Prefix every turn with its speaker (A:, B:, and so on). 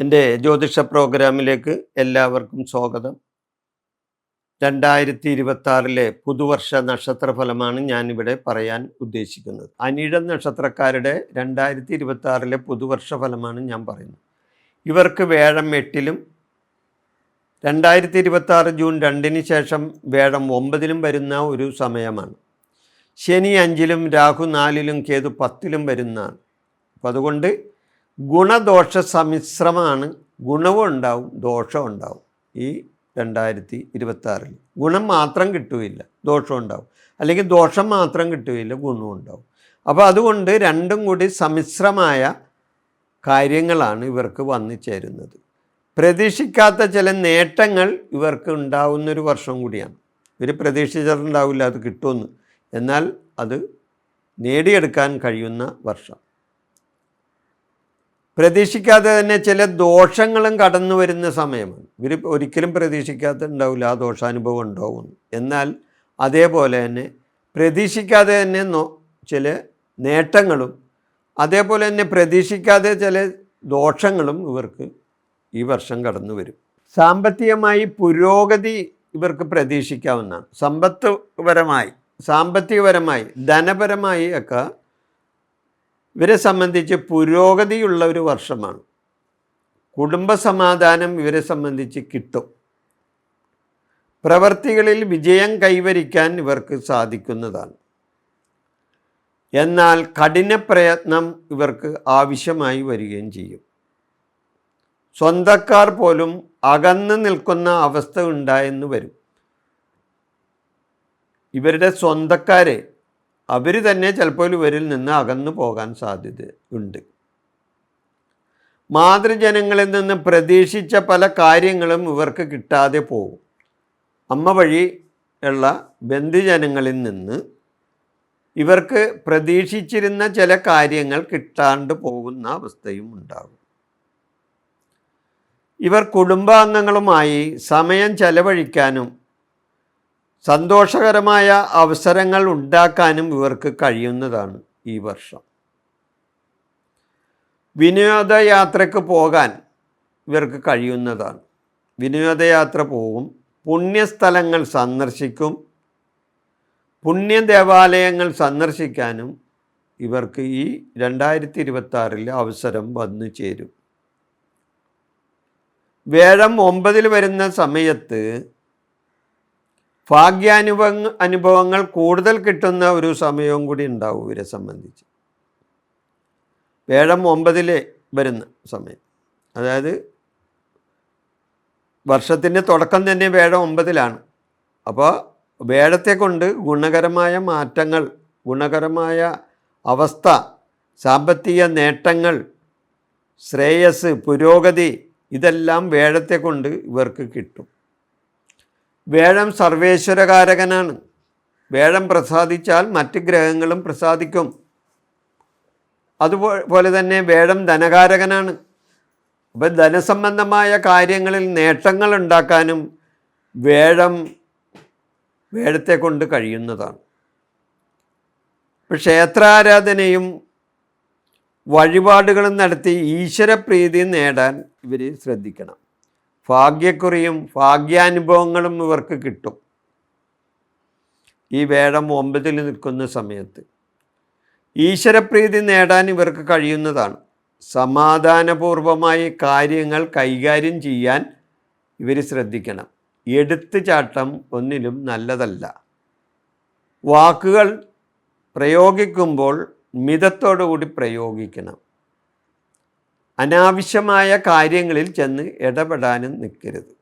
A: എന്റെ ജ്യോതിഷ പ്രോഗ്രാമിലേക്ക് എല്ലാവർക്കും സ്വാഗതം. രണ്ടായിരത്തി ഇരുപത്തി പുതുവർഷ നക്ഷത്രഫലമാണ് ഞാനിവിടെ പറയാൻ ഉദ്ദേശിക്കുന്നത്. അനിഴം നക്ഷത്രക്കാരുടെ രണ്ടായിരത്തി ഇരുപത്തി ആറിലെ പുതുവർഷ ഫലമാണ് ഞാൻ പറയുന്നത്. ഇവർക്ക് വേഴം എട്ടിലും രണ്ടായിരത്തി ഇരുപത്തി ആറ് ജൂൺ രണ്ടിന് ശേഷം വേഴം ഒമ്പതിലും വരുന്ന ഒരു സമയമാണ്. ശനി അഞ്ചിലും രാഹു നാലിലും കേതു പത്തിലും വരുന്നതാണ്. അപ്പോൾ അതുകൊണ്ട് ഗുണദോഷ സമ്മിശ്രമാണ് ഗുണവും ഉണ്ടാവും ദോഷവും ഉണ്ടാവും. ഈ രണ്ടായിരത്തി ഇരുപത്തി ആറിൽ ഗുണം മാത്രം കിട്ടുകയില്ല ദോഷം ഉണ്ടാവും. അല്ലെങ്കിൽ ദോഷം മാത്രം കിട്ടുകയില്ല ഗുണവും ഉണ്ടാവും. അപ്പോൾ അതുകൊണ്ട് രണ്ടും കൂടി സമ്മിശ്രമായ കാര്യങ്ങളാണ് ഇവർക്ക് വന്നു ചേരുന്നത്. പ്രതീക്ഷിക്കാത്ത ചില നേട്ടങ്ങൾ ഇവർക്ക് ഉണ്ടാവുന്നൊരു വർഷം കൂടിയാണ്. ഇവർ പ്രതീക്ഷിച്ചിട്ടുണ്ടാവില്ല അത് കിട്ടുമെന്ന്. എന്നാൽ അത് നേടിയെടുക്കാൻ കഴിയുന്ന വർഷം. പ്രതീക്ഷിക്കാതെ തന്നെ ചില ദോഷങ്ങളും കടന്നു വരുന്ന സമയമാണ്. ഇവർ ഒരിക്കലും പ്രതീക്ഷിക്കാതെ ഉണ്ടാവില്ല ആ ദോഷാനുഭവം ഉണ്ടാവും എന്നാൽ അതേപോലെ തന്നെ പ്രതീക്ഷിക്കാതെ തന്നെ ചില നേട്ടങ്ങളും അതേപോലെ തന്നെ പ്രതീക്ഷിക്കാതെ ചില ദോഷങ്ങളും ഇവർക്ക് ഈ വർഷം കടന്നു വരും. സാമ്പത്തികമായി പുരോഗതി ഇവർക്ക് പ്രതീക്ഷിക്കാവുന്നതാണ്. സമ്പത്തുപരമായി സാമ്പത്തികപരമായി ധനപരമായി ഒക്കെ ഇവരെ സംബന്ധിച്ച് പുരോഗതിയുള്ള ഒരു വർഷമാണ്. കുടുംബസമാധാനം ഇവരെ സംബന്ധിച്ച് കിട്ടും. പ്രവർത്തികളിൽ വിജയം കൈവരിക്കാൻ ഇവർക്ക് സാധിക്കുന്നതാണ്. എന്നാൽ കഠിന പ്രയത്നം ഇവർക്ക് ആവശ്യമായി വരികയും ചെയ്യും. സ്വന്തക്കാർ പോലും അകന്നു നിൽക്കുന്ന അവസ്ഥ ഉണ്ടായെന്ന് വരും. ഇവരുടെ സ്വന്തക്കാരെ അവർ തന്നെ ചിലപ്പോൾ ഇവരിൽ നിന്ന് അകന്നു പോകാൻ സാധ്യത ഉണ്ട്. മാതൃജനങ്ങളിൽ നിന്ന് പ്രതീക്ഷിച്ച പല കാര്യങ്ങളും ഇവർക്ക് കിട്ടാതെ പോകും. അമ്മ വഴി ഉള്ള ബന്ധുജനങ്ങളിൽ നിന്ന് ഇവർക്ക് പ്രതീക്ഷിച്ചിരുന്ന ചില കാര്യങ്ങൾ കിട്ടാണ്ട് പോകുന്ന അവസ്ഥയും ഉണ്ടാകും. ഇവർ കുടുംബാംഗങ്ങളുമായി സമയം ചെലവഴിക്കാനും സന്തോഷകരമായ അവസരങ്ങൾ ഉണ്ടാക്കാനും ഇവർക്ക് കഴിയുന്നതാണ് ഈ വർഷം. വിനോദയാത്രയ്ക്ക് പോകാൻ ഇവർക്ക് കഴിയുന്നതാണ്. വിനോദയാത്ര പോകും പുണ്യസ്ഥലങ്ങൾ സന്ദർശിക്കും പുണ്യദേവാലയങ്ങൾ സന്ദർശിക്കാനും ഇവർക്ക് ഈ രണ്ടായിരത്തി ഇരുപത്തി അവസരം വന്നു ചേരും. വേഴം ഒമ്പതിൽ വരുന്ന സമയത്ത് ഭാഗ്യാനുഭവ അനുഭവങ്ങൾ കൂടുതൽ കിട്ടുന്ന ഒരു സമയവും കൂടി ഉണ്ടാവും ഇവരെ സംബന്ധിച്ച്. വേഴം ഒമ്പതിൽ വരുന്ന സമയം. അതായത് വർഷത്തിന്റെ തുടക്കം തന്നെ വേഴം ഒമ്പതിലാണ്. അപ്പോൾ വേഴത്തെ കൊണ്ട് ഗുണകരമായ മാറ്റങ്ങൾ ഗുണകരമായ അവസ്ഥ സാമ്പത്തിക നേട്ടങ്ങൾ ശ്രേയസ് പുരോഗതി ഇതെല്ലാം വേഴത്തെ കൊണ്ട് ഇവർക്ക് കിട്ടും. വേഴം സർവേശ്വരകാരകനാണ്. വേഴം പ്രസാദിച്ചാൽ മറ്റ് ഗ്രഹങ്ങളും പ്രസാദിക്കും. അതുപോലെ തന്നെ വേഴം ധനകാരകനാണ്. അപ്പം ധനസംബന്ധമായ കാര്യങ്ങളിൽ നേട്ടങ്ങൾ ഉണ്ടാക്കാനും വേഴം വേഴത്തെ കൊണ്ട് കഴിയുന്നതാണ്. ക്ഷേത്രാരാധനയും വഴിപാടുകളും നടത്തി ഈശ്വരപ്രീതി നേടാൻ ഇവർ ശ്രദ്ധിക്കണം. ഭാഗ്യക്കുറിയും ഭാഗ്യാനുഭവങ്ങളും ഇവർക്ക് കിട്ടും. ഈ വേടം ഒമ്പതിൽ നിൽക്കുന്ന സമയത്ത് ഈശ്വരപ്രീതി നേടാൻ ഇവർക്ക് കഴിയുന്നതാണ്. സമാധാനപൂർവമായി കാര്യങ്ങൾ കൈകാര്യം ചെയ്യാൻ ഇവർ ശ്രദ്ധിക്കണം. എടുത്തു ചാട്ടം ഒന്നിലും നല്ലതല്ല. വാക്കുകൾ പ്രയോഗിക്കുമ്പോൾ മിതത്തോടുകൂടി പ്രയോഗിക്കണം. അനാവശ്യമായ കാര്യങ്ങളിൽ ചെന്ന് ഇടപെടാനും നിൽക്കരുത്.